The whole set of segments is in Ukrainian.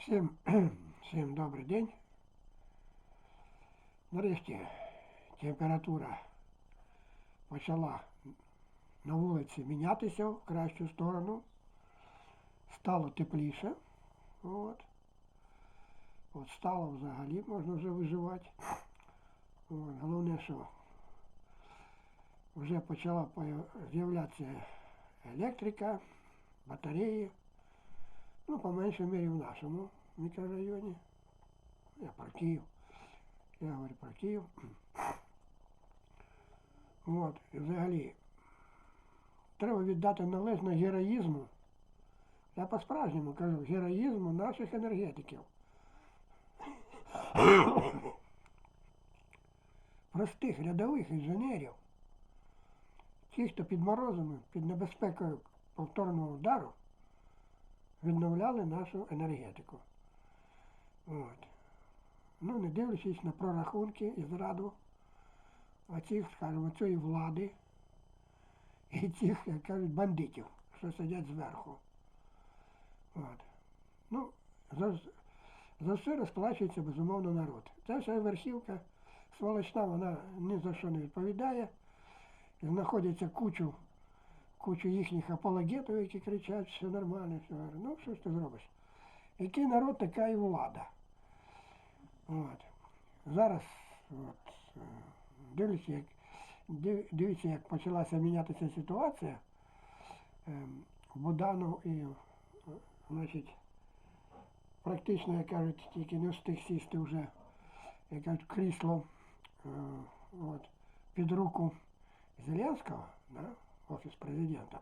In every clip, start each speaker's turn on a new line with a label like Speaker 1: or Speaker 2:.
Speaker 1: Всім, всім добрий день. Нарешті температура почала на вулиці мінятися в кращу сторону. Стало тепліше. От. От стало взагалі, можна вже виживати. От. Головне, що вже почала з'являтися електрика, батареї. Ну, по меншій мірі в нашому мікрорайоні. Я про Київ. Я говорю про Київ. От, взагалі, треба віддати належне героїзму. Я по-справжньому кажу, героїзму наших енергетиків. Простих рядових інженерів. Ті, хто під морозами, під небезпекою повторного удару, відновляли нашу енергетику. От. Ну, не дивлячись на прорахунки і зраду оцих, скажімо, цієї влади і цих, як кажуть, бандитів, що сидять зверху. От. Ну, за, за все розплачується, безумовно, народ. Ця вся верхівка сволочна, вона ні за що не відповідає. Знаходиться кучу кучу їхніх апологетів, які кричать, все нормально, все гарно. Ну, що ж ти зробиш? Який народ, така і влада. От. Зараз от, е, дивлюся, як, див- дивіться, як почалася мінятися ситуація. Ем, Буданов і, е, значить, практично, як кажуть, тільки не встиг сісти вже, як кажуть, в крісло е, от, під руку Зеленського, да, офіс президента.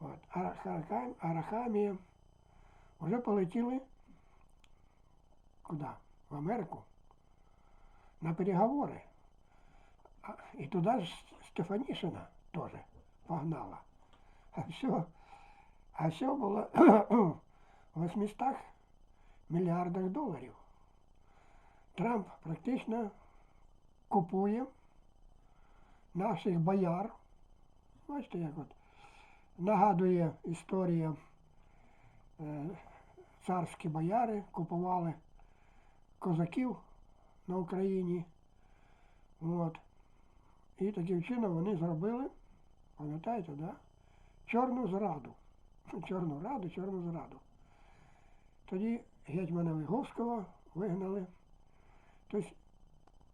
Speaker 1: От. Арахам, Арахамія вже полетіли куди? В Америку. На переговори. А, І туди ж Стефанішина теж погнала. А все, а все було в 800 мільярдах доларів. Трамп практично купує наших бояр. Бачите, як от нагадує історія е, царські бояри купували козаків на Україні. От. І таким чином вони зробили, пам'ятаєте, да? чорну зраду. Чорну раду, чорну зраду. Тоді гетьмана Виговського вигнали. Тобто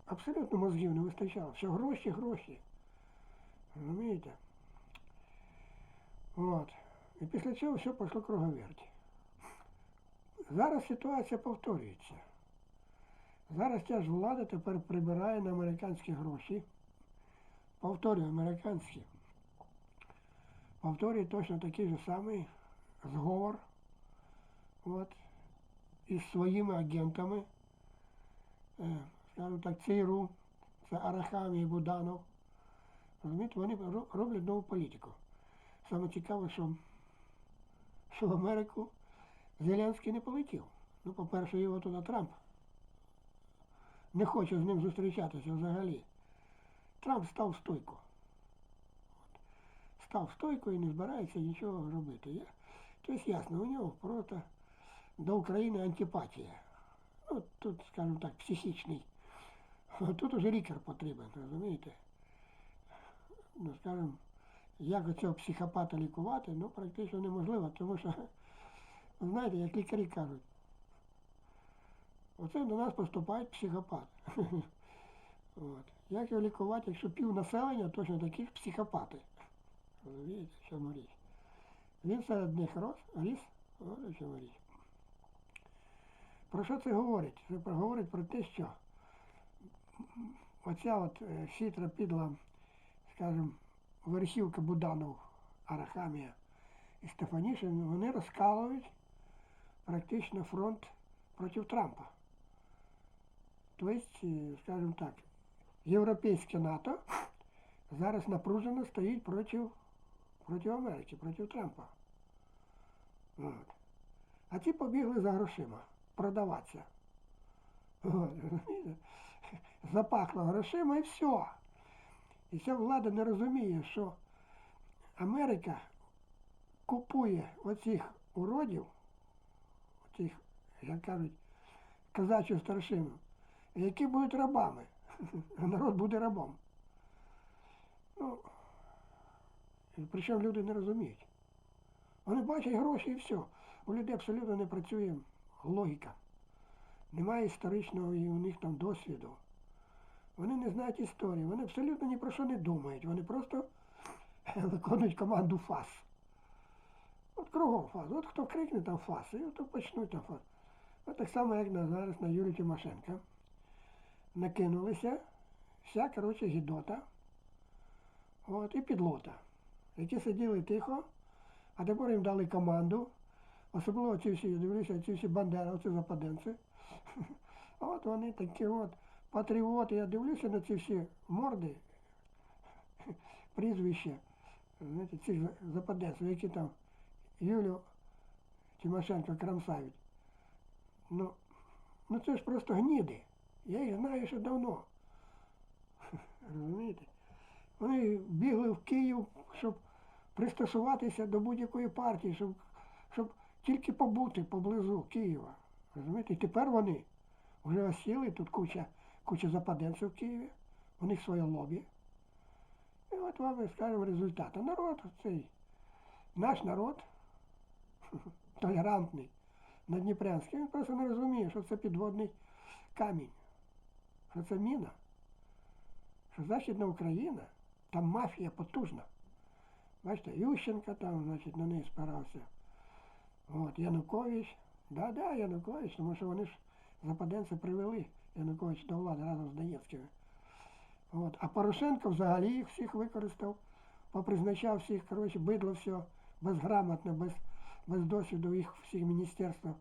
Speaker 1: абсолютно мозгів не вистачало. Все гроші, гроші. Розумієте? От. І після цього все пішло круговерті. Зараз ситуація повторюється. Зараз ця ж влада тепер прибирає на американські гроші. Повторюю, американські. Повторює точно такий же самий зговор. От, із своїми агентами. Е, скажімо так, ЦРУ, це Арахамі і Буданов. Розумієте, вони роблять нову політику. Саме цікаве, що, що в Америку Зеленський не полетів. Ну, по-перше, його туди Трамп не хоче з ним зустрічатися взагалі. Трамп став. От. Став в стойку і не збирається нічого робити. Тобто ясно, у нього просто до України антипатія. Ну, тут, скажімо так, психічний. Тут уже лікар потрібен, розумієте? Ну, скажімо, як цього психопата лікувати, ну, практично неможливо, тому що, ви знаєте, як лікарі кажуть, оце до нас поступають психопати. От. Як його лікувати, якщо пів населення точно такі ж психопати. Розумієте, в чому річ? Він серед них рос, ріс, от в чому річ. Про що це говорить? Це говорить про те, що оця от е, хитра підла, скажімо, верхівка Буданов, Арахамія і Стефанішин, вони розкалують практично фронт проти Трампа. Тобто, е, скажімо так, європейське НАТО зараз напружено стоїть проти, проти Америки, проти Трампа. От. А ті побігли за грошима продаватися. Запахло грошима і все. І ця влада не розуміє, що Америка купує оцих уродів, тих, як кажуть, казачу старшину, які будуть рабами. А народ буде рабом. Ну, причому люди не розуміють. Вони бачать гроші і все. У людей абсолютно не працює логіка. Немає історичного і у них там досвіду. Вони не знають історії, вони абсолютно ні про що не думають. Вони просто виконують команду ФАС. От кругом фас. От хто крикне там фас, і от почнуть там фас. От так само, як на, зараз на Юрію Тимошенка. Накинулися вся, коротше, гідота. От, і підлота. Які сиділи тихо, а тепер їм дали команду. Особливо ці всі, я дивлюся, ці всі бандеровці, западенці. От вони такі от патріоти. Я дивлюся на ці всі морди, прізвища, знаєте, цих за- западенців, які там Юлю Тимошенко крамсають. Ну, ну це ж просто гніди. Я їх знаю ще давно. Розумієте? Вони бігли в Київ, щоб пристосуватися до будь-якої партії, щоб, щоб тільки побути поблизу Києва. Розумієте? І тепер вони вже осіли, тут куча, куча западенців в Києві, у них своє лобі. І от вам і скажемо результат. А народ цей, наш народ толерантний, надніпрянський, він просто не розуміє, що це підводний камінь, що це міна, що Західна Україна, там мафія потужна. Бачите, Ющенка там, значить, на неї спирався. От, Янукович. Да-да, Янукович, тому що вони ж западенці привели Янукович до влади разом з Донецькими. От. А Порошенко взагалі їх всіх використав, попризначав всіх, коротше, бидло все, безграмотно, без, без досвіду їх всіх міністерства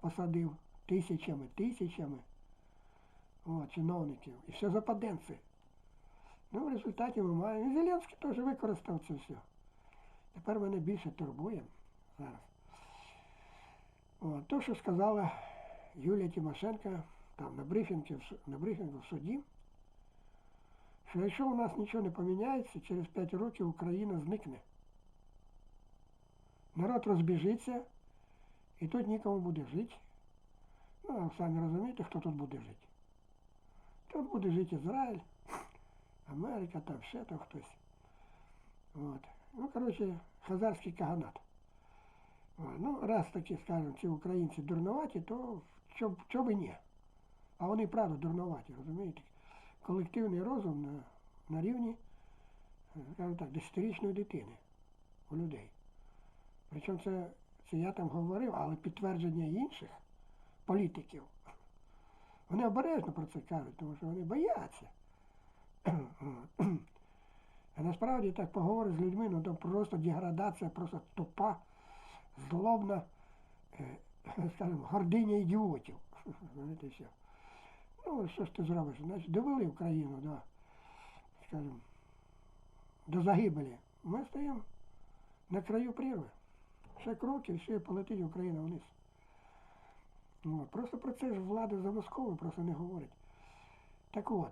Speaker 1: посадив тисячами, тисячами от, чиновників. І все западенці. Ну, в результаті ми маємо. І Зеленський теж використав це все. Тепер мене більше турбує зараз. От, то, що сказала Юлія Тимошенко Там на су- на брифінгу в суді, що якщо у нас нічого не поміняється, через 5 років Україна зникне. Народ розбіжиться, і тут нікому буде жити. Ну, самі розумієте, хто тут буде жити. Тут буде жити Ізраїль, Америка, там ще там хтось. От. Ну, коротше, хазарський каганат. Ну, раз таки, скажемо, ці українці дурноваті, то чо, чо би ні. А вони правда дурноваті, розумієте? Колективний розум на, на рівні, е, скажімо так, десятирічної дитини у людей. Причому це, це я там говорив, але підтвердження інших політиків. Вони обережно про це кажуть, тому що вони бояться. А насправді так поговори з людьми, ну то просто деградація, просто тупа, злобна, е, скажімо, гординя ідіотів. Знаєте, все. Ну, що ж ти зробиш? Значить, довели Україну до, скажімо, до загибелі. Ми стоїмо на краю прірви. Ще кроки, все, полетить Україна вниз. Ну, от. Просто про це ж влада за Москвою просто не говорить. Так от,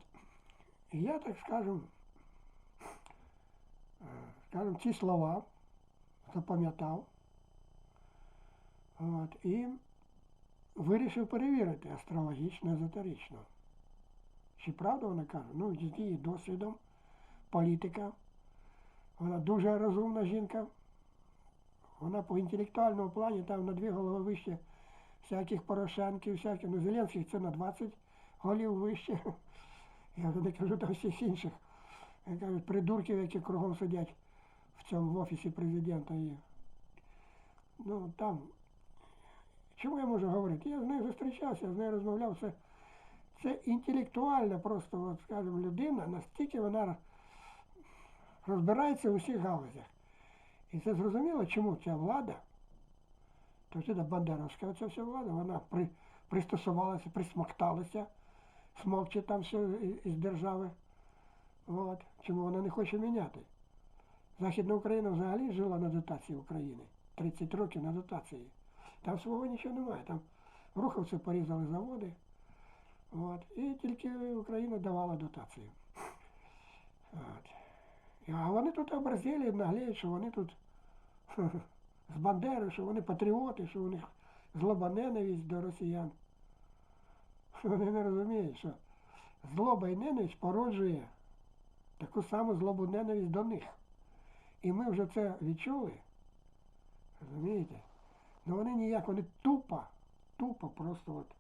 Speaker 1: я так скажем, е, скажем, ці слова запам'ятав. От, і вирішив перевірити астрологічно, езотерично. Чи правда вона каже? Ну, з її досвідом, політика. Вона дуже розумна жінка. Вона по інтелектуальному плані там на дві голови вище всяких Порошенків, всяких, ну Зеленських це на 20 голів вище. Я вже не кажу там всіх інших. Я кажу, придурків, які кругом сидять в цьому в офісі президента. І, ну там. Чому я можу говорити? Я з нею зустрічався, з нею розмовляв. Це, це інтелектуальна просто, от, скажімо, людина, настільки вона розбирається у всіх галузях. І це зрозуміло, чому ця влада, то це Бандеровська оця вся влада, вона при, пристосувалася, присмокталася, смокче там все із держави. От. Чому вона не хоче міняти? Західна Україна взагалі жила на дотації України. 30 років на дотації. Там свого нічого немає. Там рухавці порізали заводи. От. І тільки Україна давала дотацію. От. А вони тут образили, наглеють, що вони тут з Бандери, що вони патріоти, що у них злоба ненависть до росіян. Вони не розуміють, що злоба і ненависть породжує таку саму злобу ненависть до них. І ми вже це відчули. Розумієте? Ну вони ніяк, вони тупо, тупо просто от,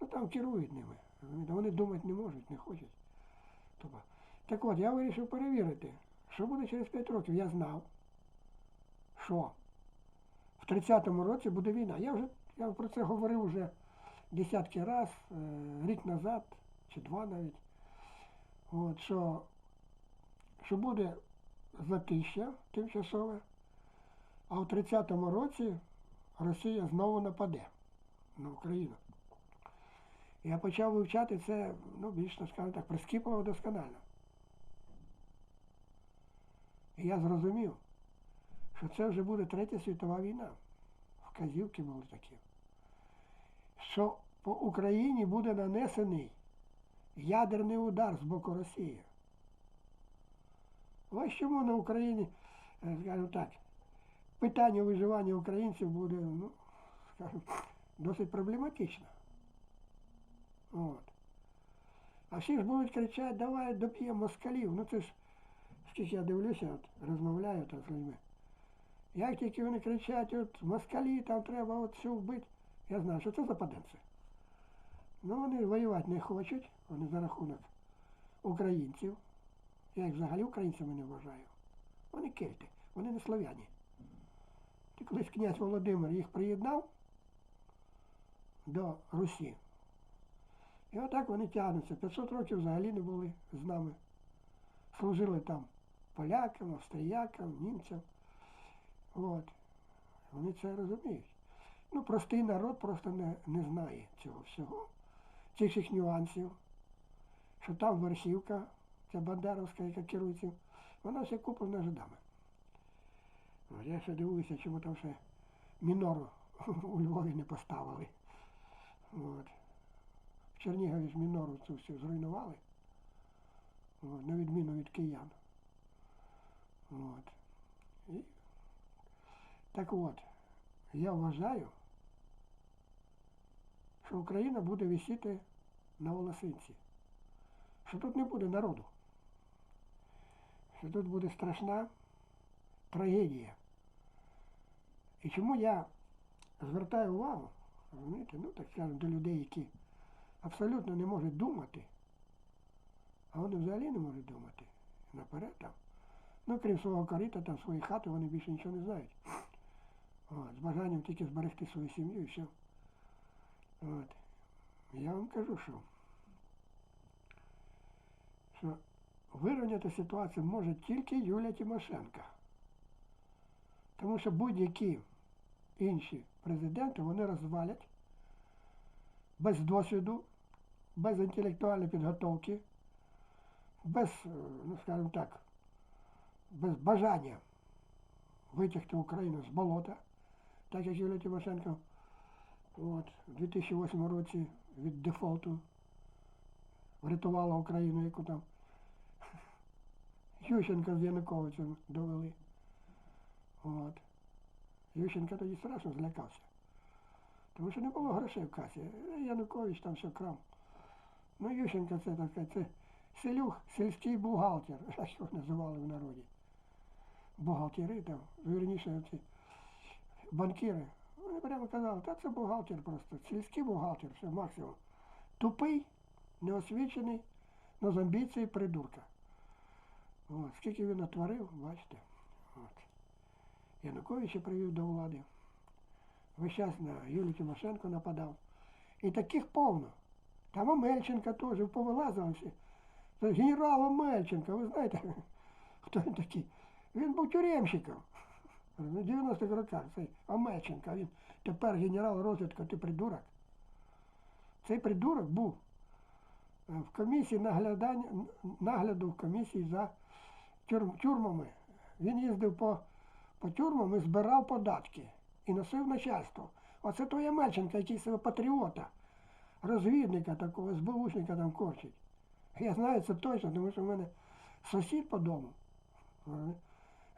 Speaker 1: ну там керують ними. Вони думати не можуть, не хочуть. Тупо. Так от, я вирішив перевірити, що буде через 5 років. Я знав, що в 30-му році буде війна. Я вже я про це говорив вже десятки раз, е, рік назад, чи два навіть. От, що, що буде затища тимчасове, а в 30-му році Росія знову нападе на Україну. Я почав вивчати це, ну, більш, скажімо так, прискіпливо досконально. І я зрозумів, що це вже буде Третя світова війна. Вказівки були такі. Що по Україні буде нанесений ядерний удар з боку Росії. Ось чому на Україні, е, скажімо так, питання виживання українців буде, ну, скажімо, досить проблематично. От. А всі ж будуть кричати, давай доб'ємо москалів. Ну це ж, скільки я дивлюся, от, розмовляю там з людьми. Як тільки вони кричать, от москалі, там треба от все вбити, я знаю, що це западенці. Ну вони воювати не хочуть, вони за рахунок українців. Я їх взагалі українцями не вважаю. Вони кельти, вони не слов'яні. Колись князь Володимир їх приєднав до Русі. І отак вони тягнуться. 500 років взагалі не були з нами. Служили там полякам, австріякам, німцям. От. Вони це розуміють. Ну, простий народ просто не, не знає цього всього, цих всіх нюансів, що там верхівка, ця бандеровська, яка керується, вона все куплена жидами. Я ще дивуюся, чому там ще мінору у Львові не поставили. От. В Чернігові ж мінору цю всю зруйнували, от, на відміну від киян. От. І... Так от, я вважаю, що Україна буде висіти на волосинці, що тут не буде народу, що тут буде страшна трагедія. І чому я звертаю увагу, розумієте, ну так скажемо, до людей, які абсолютно не можуть думати, а вони взагалі не можуть думати наперед там. Ну, крім свого корита, там своєї хати, вони більше нічого не знають. От, з бажанням тільки зберегти свою сім'ю і все. От. Я вам кажу, що, що вирівняти ситуацію може тільки Юлія Тимошенко. Тому що будь-які інші президенти вони розвалять без досвіду, без інтелектуальної підготовки, без, е, ну скажімо так, без бажання витягти Україну з болота, так як Юлія Тимошенко от, у 2008 році від дефолту врятувала Україну, яку там Ющенка з Януковичем довели. От. Ющенко тоді страшно злякався. Тому що не було грошей в касі. Янукович там все крав. Ну, Ющенко це таке, це селюх, сільський бухгалтер, що називали в народі. Бухгалтери там, вірніше ці банкіри. Вони прямо казали, та це бухгалтер просто, сільський бухгалтер, все максимум. Тупий, неосвічений, но з амбіції придурка. От, скільки він натворив, бачите. Януковича привів до влади. Весь час на Юлію Тимошенко нападав. І таких повно. Там Омельченка теж повилазили всі. Генерал Омельченко, ви знаєте, хто він такий? Він був тюремщиком. В 90-х роках цей Омельченко, він тепер генерал розвідка, ти придурок. Цей придурок був е, в комісії наглядання, нагляду в комісії за тюрм, тюрмами. Він їздив по, по тюрмам і збирав податки і носив начальство. Оце той Омельченко, який себе патріота, розвідника такого, СБУшника там корчить. Я знаю це точно, тому що в мене сусід по дому. е,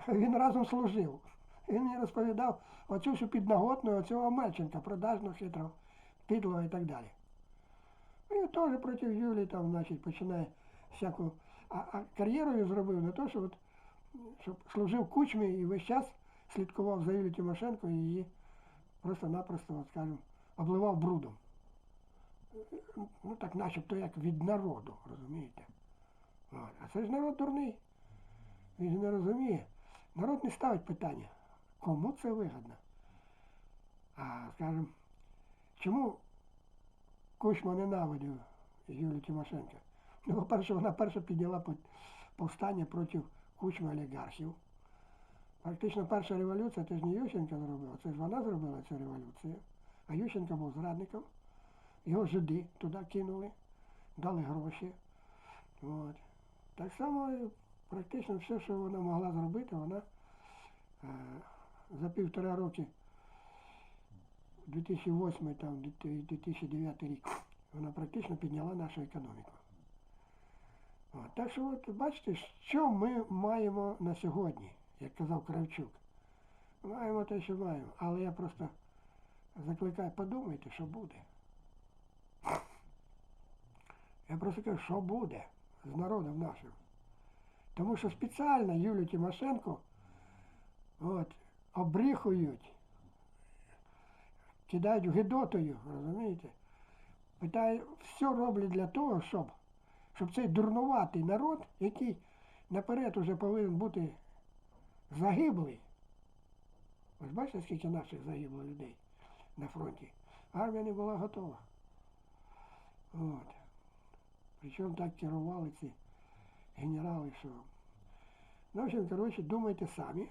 Speaker 1: Він разом служив. Він мені розповідав оцю всю підноготну, оцього Мельченка, продажного, хитрого, підлого і так далі. І теж проти Юлії там, значить, починає всяку. А, а кар'єрою зробив не то, що от, щоб служив кучмі і весь час слідкував за Юлією Тимошенко і її просто-напросто, скажімо, обливав брудом. Ну так начебто як від народу, розумієте? А це ж народ дурний. Він не розуміє. Народ не ставить питання, кому це вигідно. А скажімо, чому Кучма ненавидів Юлію Тимошенко? Ну, по-перше, вона перша підняла повстання проти кучми олігархів. Практично перша революція, це ж не Ющенко зробила, це ж вона зробила цю революцію. А Ющенко був зрадником. Його жиди туди кинули, дали гроші. От. Так само практично все, що вона могла зробити, вона е, за півтора роки, 2008 там, 2009 рік, вона практично підняла нашу економіку. Так що от бачите, що ми маємо на сьогодні, як казав Кравчук. Маємо те, що маємо. Але я просто закликаю, подумайте, що буде. Я просто кажу, що буде з народом нашим. Тому що спеціально Юлію Тимошенко от, обріхують, кидають гидотою, розумієте? Питаю, все роблять для того, щоб, щоб цей дурнуватий народ, який наперед уже повинен бути загиблий. Ж бачите, скільки наших загибло людей на фронті? Армія не була готова. От. Причому так керували ці генерали, що. Ну, в общем, коротше, думайте самі,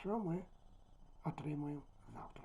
Speaker 1: що ми отримуємо завтра.